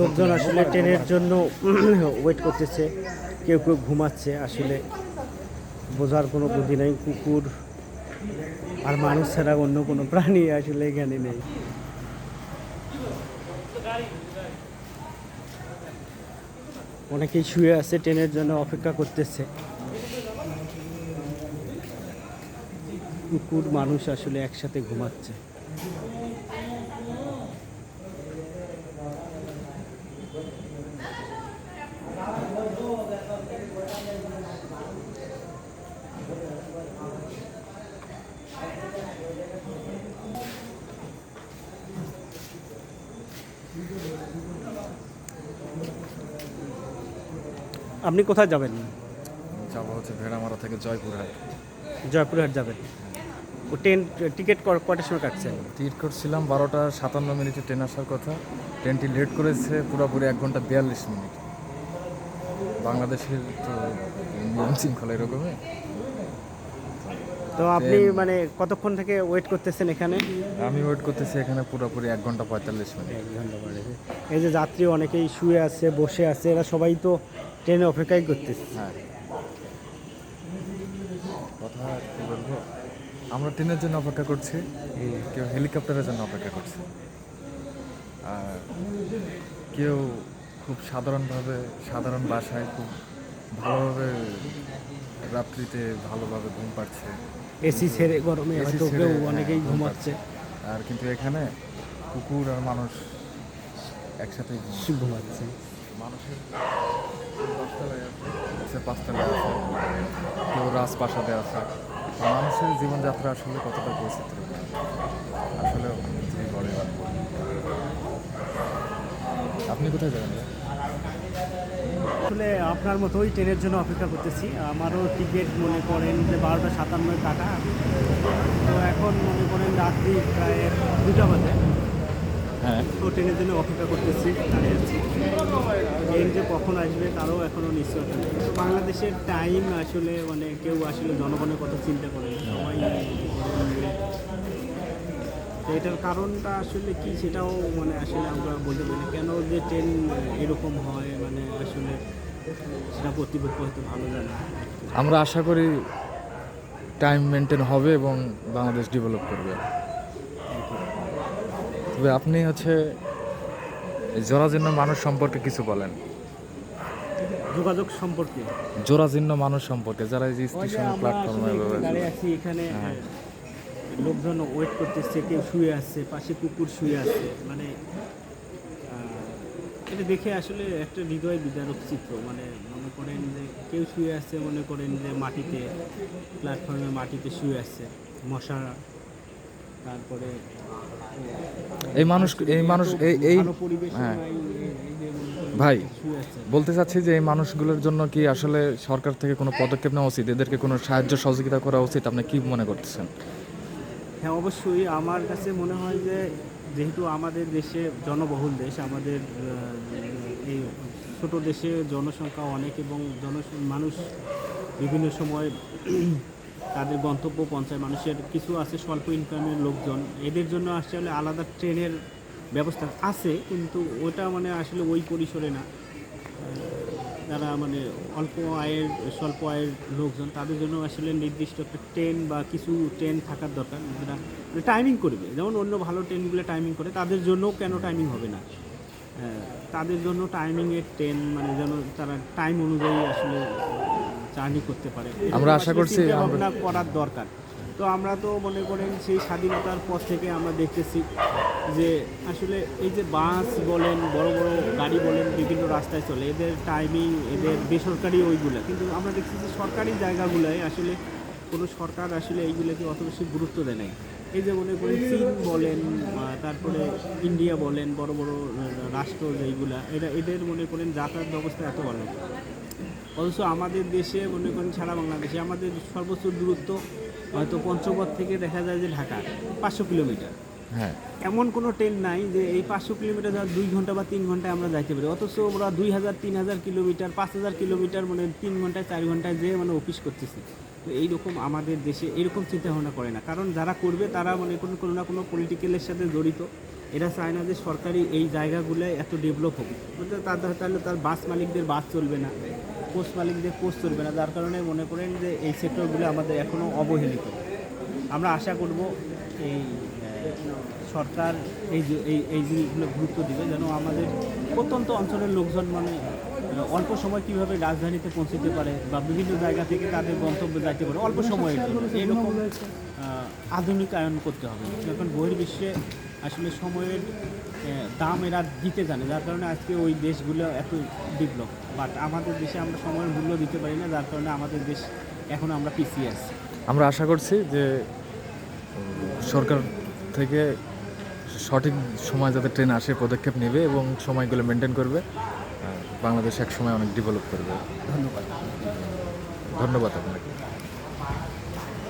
লোকজন আসলে ট্রেনের জন্য ওয়েট করতেছে, কেউ কেউ ঘুমাচ্ছে, আসলে বোঝার কোনো বুদ্ধি নেই, কুকুর আর মানুষ ছাড়া অন্য কোনো প্রাণী আসলে এখানে নেই। অনেকেই শুয়ে আছে, ট্রেনের জন্য অপেক্ষা করতেছে। কুকুর, মানুষ আসলে একসাথে ঘুমাচ্ছে। আপনি কোথায় যাবেন? যাব হচ্ছে ভেড়ামারা থেকে জয়পুরহাট। জয়পুরহাট যাবেন। ও ট্রেন টিকিট কটার সময় কাটছেন? টিকিট করছিলাম বারোটা সাতান্ন মিনিটে ট্রেন আসার কথা। ট্রেনটি লেট করেছে পুরোপুরি এক ঘণ্টা বিয়াল্লিশ মিনিট। বাংলাদেশের তো নিয়ম শৃঙ্খলা এরকমই। তো আপনি মানে কতক্ষণ থেকে ওয়েট করতেছেন এখানে? আমি ওয়েট করতেছি এখানে পুরোপুরি এক ঘণ্টা পঁয়তাল্লিশ মিনিট। এক ঘণ্টা। এই যে যাত্রী অনেকেই শুয়ে আছে বসে আছে এরা সবাই তো ট্রেনে অপেক্ষাই করতেছে। হ্যাঁ। কথা কি বলব? আমরা ট্রেনের জন্য অপেক্ষা করছি কেউ হেলিকপ্টারের জন্য অপেক্ষা করছে। আর কেউ খুব সাধারণভাবে সাধারণ বাসায় খুব ভালোভাবে রাত্রিতে ভালোভাবে ঘুম পাচ্ছে। এসি ছেড়ে গরমে হয়তো কেউ অনেকেই ঘুমাচ্ছে। আর কিন্তু এখানে কুকুর আর মানুষ একসাথে ঘুমাচ্ছে। মানুষের দশতলায় আছে পাঁচতলায় আছে। কেউ রাজপ্রাসাদে আছে। তো মানুষের জীবনযাত্রা আসলে কতটা বৈচিত্র্য? আসলে খুবই বড় আপনি কোথায় যাবেন? আসলে আপনার মতো ওই ট্রেনের জন্য অপেক্ষা করতেছি। আমারও টিকিট মনে করেন যে বারোটা সাতান্ন টাকা। তো এখন মনে করেন রাত্রি প্রায় দুটা বাজে। হ্যাঁ। তো ট্রেনের জন্য অপেক্ষা করতেছি দাঁড়িয়ে আছি। ট্রেন যে কখন আসবে তারও এখনও নিশ্চয়তা নেই। বাংলাদেশের টাইম আসলে মানে কেউ আসলে জনগণের কথা চিন্তা করে না। সবাই এটার কারণটা আসলে কি সেটাও মানে আসলে আমরা বলতে পারি কেন যে ট্রেন এরকম হয়? মানে আসলে সেটা কর্তৃপক্ষ হয়তো ভালো জানে আমরা আশা করি টাইম মেনটেন হবে এবং বাংলাদেশ ডেভেলপ করবে। তবে আপনি হচ্ছে জরাজীর্ণ মানুষ সম্পর্কে কিছু বলেন। যোগাযোগ সম্পর্কে? জোরাজীর্ণ মানুষ সম্পর্কে যারা এই যে স্টেশন প্ল্যাটফর্মে এখানে হ্যাঁ। লোকজন ওয়েট করতেছে কেউ শুয়ে আছে পাশে কুকুর শুয়ে আছে। মানে এটা দেখে আসলে একটা হৃদয় বিদারক চিত্র। মানে মনে করেন যে কেউ শুয়ে আছে মনে করেন যে মাটিতে প্ল্যাটফর্মে মাটিতে শুয়ে আছে মশা তারপরে এই মানুষ এই মানুষ এই এই হ্যাঁ। ভাই বলতে চাচ্ছি যে এই মানুষগুলোর জন্য কি আসলে সরকার থেকে কোনো পদক্ষেপ নেওয়া উচিত? এদেরকে কোনো সাহায্য সহযোগিতা করা উচিত? আপনি কি মনে করতেছেন? হ্যাঁ অবশ্যই। আমার কাছে মনে হয় যে, যেহেতু আমাদের দেশে জনবহুল দেশ, আমাদের এই ছোট দেশে জনসংখ্যা অনেক এবং জন মানুষ বিভিন্ন সময় তাদের গন্তব্য পঞ্চায় মানুষের কিছু আছে, স্বল্প ইনকামের লোকজন। এদের জন্য আসলে আলাদা ট্রেনের ব্যবস্থা আছে, কিন্তু ওটা মানে আসলে ওই পরিসরে না। যারা মানে অল্প আয়ের স্বল্প আয়ের লোকজন তাদের জন্য আসলে নির্দিষ্ট একটা ট্রেন বা কিছু ট্রেন থাকার দরকার। যেটা টাইমিং করবে। যেমন অন্য ভালো ট্রেনগুলো টাইমিং করে তাদের জন্যও কেন টাইমিং হবে না? আহ, তাদের জন্য টাইমিংয়ের ট্রেন মানে যেন তারা টাইম অনুযায়ী আসলে জার্নি করতে পারে। আমরা আশা করছি ভাবনা করার দরকার। তো আমরা তো মনে করেন সেই স্বাধীনতার পর থেকে আমরা দেখতেছি যে আসলে এই যে বাস বলেন, বড় বড় গাড়ি বলেন, বিভিন্ন রাস্তায় চলে, এদের টাইমিং এদের বেসরকারি ওইগুলো। কিন্তু আমরা দেখছি যে সরকারি জায়গাগুলোয় আসলে কোনো সরকার আসলে এইগুলোকে অত বেশি গুরুত্ব দেয় নাই। এই যে মনে করেন চীন বলেন তারপরে ইন্ডিয়া বলেন, বড় বড় রাষ্ট্র যেইগুলা, এরা, এদের মনে করেন যাতায়াত ব্যবস্থা এত ভালো। অথচ আমাদের দেশে মনে করেন সারা বাংলাদেশে আমাদের সর্বোচ্চ দূরত্ব হয়তো পঞ্চগড় থেকে দেখা যায় যে ঢাকা পাঁচশো কিলোমিটার। হ্যাঁ। এমন কোনো ট্রেন নাই যে এই পাঁচশো কিলোমিটার ধর দুই ঘণ্টা বা তিন ঘন্টায় আমরা যাইতে পারি। অথচ আমরা দুই হাজার, তিন হাজার কিলোমিটার পাঁচ হাজার কিলোমিটার মানে তিন ঘন্টায়, চার ঘন্টায় যেয়ে মানে অফিস করতেছি। তো এইরকম আমাদের দেশে এরকম চিন্তা ভাবনা করে না। কারণ যারা করবে তারা মানে কোনো কোনো না কোনো পলিটিক্যালের সাথে জড়িত। এরা চায় না যে সরকারি এই জায়গাগুলো এত ডেভেলপ হোক। তার তাহলে তার বাস মালিকদের বাস চলবে না। পোস্ট মালিকদের পোস্ট চলবে না। যার কারণে মনে করেন যে এই সেক্টরগুলো আমাদের এখনও অবহেলিত। আমরা আশা করব এই সরকার এই এই এই জিনিসগুলো গুরুত্ব দিবে যেন আমাদের প্রত্যন্ত অঞ্চলের লোকজন মানে অল্প সময় কীভাবে রাজধানীতে পৌঁছতে পারে বা বিভিন্ন জায়গা থেকে তাদের গন্তব্যে যাইতে পারে, অল্প সময়ের এরকম আধুনিকায়ন করতে হবে। এখন বহির্বিশ্বে আসলে সময়ের দাম এরা দিতে জানে, যার কারণে আজকে ওই দেশগুলো এত ডেভেলপ বাট আমাদের দেশে আমরা সময়ের মূল্য দিতে পারি না, যার কারণে আমাদের দেশ এখন আমরা পিছিয়ে আছি। আমরা আশা করছি যে সরকার থেকে সঠিক সময় যাতে ট্রেন আসে পদক্ষেপ নেবে এবং সময়গুলো মেনটেন করবে বাংলাদেশ এক সময় অনেক ডেভেলপ করবে। ধন্যবাদ। ধন্যবাদ আপনাকে।